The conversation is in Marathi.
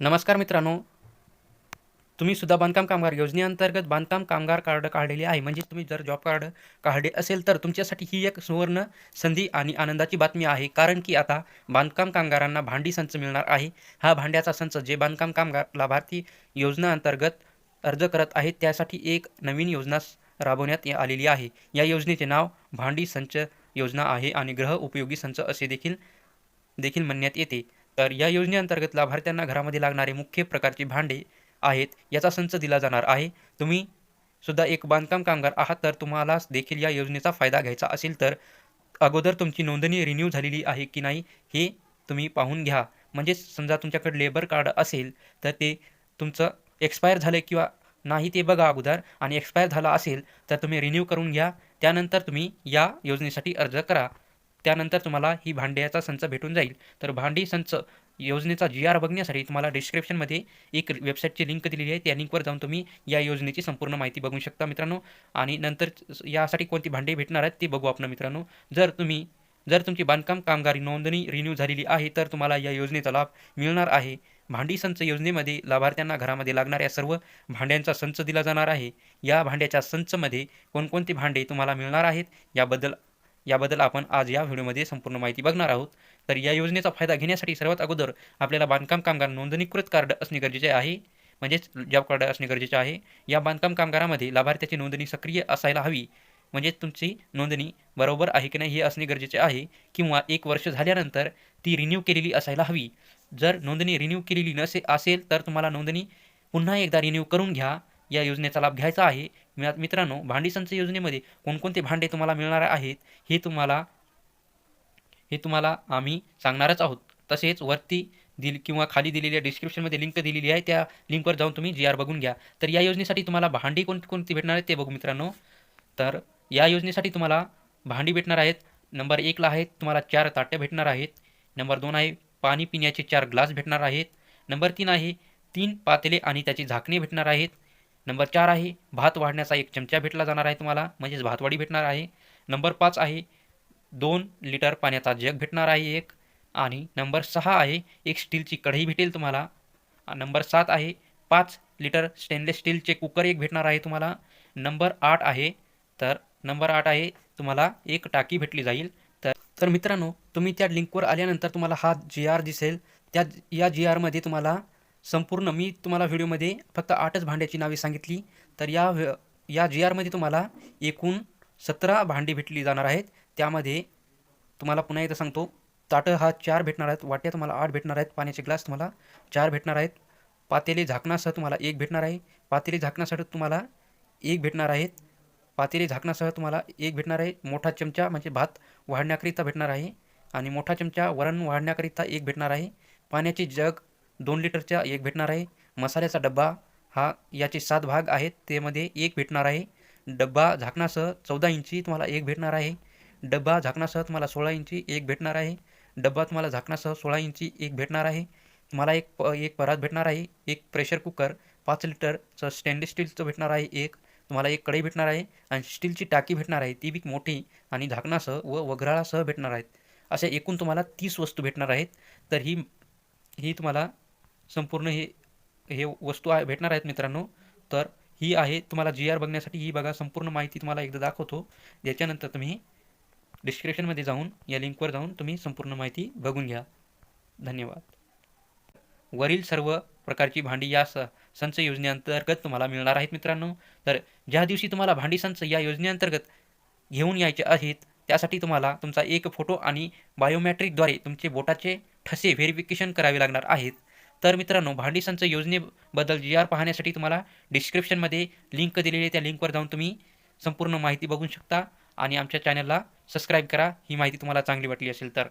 नमस्कार मित्रांनो. तुम्ही सुद्धा बांधकाम कामगार योजनेअंतर्गत बांधकाम कामगार कार्ड काढलेले आहे. म्हणजे तुम्ही जर जॉब कार्ड काढले असेल तर तुमच्यासाठी ही एक सुवर्ण संधी आणि आनंदाची बातमी आहे. कारण की आता बांधकाम कामगारांना भांडी संच मिळणार आहे. हा भांड्याचा संच जे बांधकाम कामगार लाभार्थी योजनाअंतर्गत अर्ज करत आहेत त्यासाठी एक नवीन योजना राबवण्यात आलेली आहे. या योजनेचे नाव भांडी संच योजना आहे आणि ग्रह उपयोगी संच असे देखील देखील म्हणण्यात येते. तर या योजनेअंतर्गत लाभार्थ्यांना घरामध्ये लागणारे मुख्य प्रकारची भांडे आहेत याचा संच दिला जाणार आहे. तुम्ही सुद्धा एक बांधकाम कामगार आहात तर तुम्हाला देखील या योजनेचा फायदा घ्यायचा असेल तर अगोदर तुमची नोंदणी रिन्यू झालेली आहे की नाही हे तुम्ही पाहून घ्या. म्हणजे समजा तुमच्याकडे लेबर कार्ड असेल तर ते तुमचं एक्सपायर झालं किंवा नाही ते बघा अगोदर आणि एक्सपायर झाला असेल तर तुम्ही रिन्यू करून घ्या. त्यानंतर तुम्ही या योजनेसाठी अर्ज करा. त्यानंतर तुम्हाला ही भांड्याचा संच भेटून जाईल. तर भांडी संच योजनेचा जी आर बघण्यासाठी तुम्हाला डिस्क्रिप्शनमध्ये एक वेबसाईटची लिंक दिलेली आहे. त्या लिंकवर जाऊन तुम्ही या योजनेची संपूर्ण माहिती बघू शकता मित्रांनो. आणि नंतर यासाठी कोणती भांडी भेटणार आहेत ते बघू आपण मित्रांनो. जर तुम्ही जर तुमची बांधकाम कामगारी नोंदणी रिन्यू झालेली आहे तर तुम्हाला या योजनेचा लाभ मिळणार आहे. भांडी संच योजनेमध्ये लाभार्थ्यांना घरामध्ये लागणाऱ्या सर्व भांड्यांचा संच दिला जाणार आहे. या भांड्याच्या संचमध्ये कोणकोणती भांडे तुम्हाला मिळणार आहेत याबद्दल याबद्दल आपण आज या व्हिडिओमध्ये संपूर्ण माहिती बघणार आहोत. तर या योजनेचा फायदा घेण्यासाठी सर्वात अगोदर आपल्याला बांधकाम कामगार नोंदणीकृत कार्ड असणे गरजेचे आहे. म्हणजेच जॉब कार्ड असणे गरजेचे आहे. या बांधकाम कामगारामध्ये लाभार्थ्याची नोंदणी सक्रिय असायला हवी. म्हणजे तुमची नोंदणी बरोबर आहे की नाही हे असणे गरजेचे आहे किंवा एक वर्ष झाल्यानंतर ती रिन्यू केलेली असायला हवी. जर नोंदणी रिन्यू केलेली नसे असेल तर तुम्हाला नोंदणी पुन्हा एकदा रिन्यू करून घ्या. या योजनेचा लाभ घ्यायचा आहे. मिया- मित्रांनो भांडी संच योजनेमध्ये कोणकोणते भांडे तुम्हाला मिळणार आहेत हे तुम्हाला हे तुम्हाला आम्ही सांगणारच आहोत. तसेच वरती दिल किंवा खाली दिलेल्या डिस्क्रिप्शनमध्ये लिंक दिलेली आहे त्या लिंकवर जाऊन तुम्ही जी आर बघून घ्या. तर या योजनेसाठी तुम्हाला भांडी कोणती कोणती भेटणार आहेत ते बघू मित्रांनो. तर या योजनेसाठी तुम्हाला भांडी भेटणार आहेत. नंबर एकला आहेत तुम्हाला चार ताट्या भेटणार आहेत. नंबर दोन आहे पाणी पिण्याचे चार ग्लास भेटणार आहेत. नंबर तीन आहे तीन पातेले आणि त्याची झाकणे भेटणार आहेत. नंबर चार आहे भात वाढण्याचा एक चमचा भेटला जाणार आहे तुम्हाला म्हणजेच भातवाडी भेटणार आहे. नंबर पाच आहे दोन लिटर पाण्याचा जग भेटणार आहे एक. आणि नंबर सहा आहे एक स्टीलची कढई भेटेल तुम्हाला. नंबर सात आहे पाच लिटर स्टेनलेस स्टीलचे कुकर एक भेटणार आहे तुम्हाला. नंबर आठ आहे तर नंबर आठ आहे तुम्हाला एक टाकी भेटली जाईल. तर तर मित्रांनो तुम्ही त्या लिंकवर आल्यानंतर तुम्हाला हा जी आर दिसेल. त्या या जी आरमध्ये तुम्हाला संपूर्ण मी तुम्हाला व्हिडिओमध्ये फक्त आठच भांड्याची नावे सांगितली. तर या व्हि- या जी आरमध्ये तुम्हाला एकूण सतरा भांडी भेटली जाणार आहेत. त्यामध्ये तुम्हाला पुन्हा एकदा सांगतो ताटं हा चार भेटणार आहेत वाट्या तुम्हाला आठ भेटणार आहेत पाण्याचे ग्लास तुम्हाला चार भेटणार आहेत पातेले झाकणासह तुम्हाला एक भेटणार आहे पातेले झाकणासाठी तुम्हाला एक भेटणार आहेत पातेले झाकणासह तुम्हाला एक भेटणार आहे मोठा चमचा म्हणजे भात वाढण्याकरिता भेटणार आहे आणि मोठा चमचा वरण वाढण्याकरिता एक भेटणार आहे पाण्याचे जग दोन लिटरचा एक भेटणार आहे. मसाल्याचा डब्बा हा याचे सात भाग आहेत. त्यामध्ये एक भेटणार आहे. डब्बा झाकणासह चौदा इंची तुम्हाला एक भेटणार आहे. डब्बा झाकणासह तुम्हाला सोळा इंची एक भेटणार आहे. डब्बा तुम्हाला झाकणासह सोळा इंची एक भेटणार आहे. तुम्हाला एक प एक परात भेटणार आहे. एक प्रेशर कुकर पाच लिटरचं स्टेनलेस स्टीलचं भेटणार आहे एक. तुम्हाला एक कढई भेटणार आहे आणि स्टीलची टाकी भेटणार आहे. ती बी मोठी आणि झाकणासह व वघराळासह भेटणार आहेत. अशा एकूण तुम्हाला तीस वस्तू भेटणार आहेत. तर ही ही तुम्हाला संपूर्ण हे हे वस्तू आहे भेटणार आहेत मित्रांनो. तर ही आहे तुम्हाला जी आर बघण्यासाठी. ही बघा संपूर्ण माहिती तुम्हाला एकदा दाखवतो. याच्यानंतर तुम्ही डिस्क्रिप्शनमध्ये जाऊन या लिंकवर जाऊन तुम्ही संपूर्ण माहिती बघून घ्या. धन्यवाद. वरील सर्व प्रकारची भांडी या स संच योजनेअंतर्गत तुम्हाला मिळणार आहेत मित्रांनो. तर ज्या दिवशी तुम्हाला भांडी संच या योजनेअंतर्गत घेऊन यायचे आहेत त्यासाठी तुम्हाला तुमचा एक फोटो आणि बायोमॅट्रिकद्वारे तुमचे बोटाचे ठसे व्हेरिफिकेशन करावे लागणार आहेत. तर मित्रांनो भांडी संच योजनेबद्दल जी आर पाहण्यासाठी तुम्हाला डिस्क्रिप्शनमध्ये लिंक दिलेली आहे. त्या लिंकवर जाऊन तुम्ही संपूर्ण माहिती बघू शकता आणि आमच्या चॅनलला सबस्क्राईब करा. ही माहिती तुम्हाला चांगली वाटली असेल तर.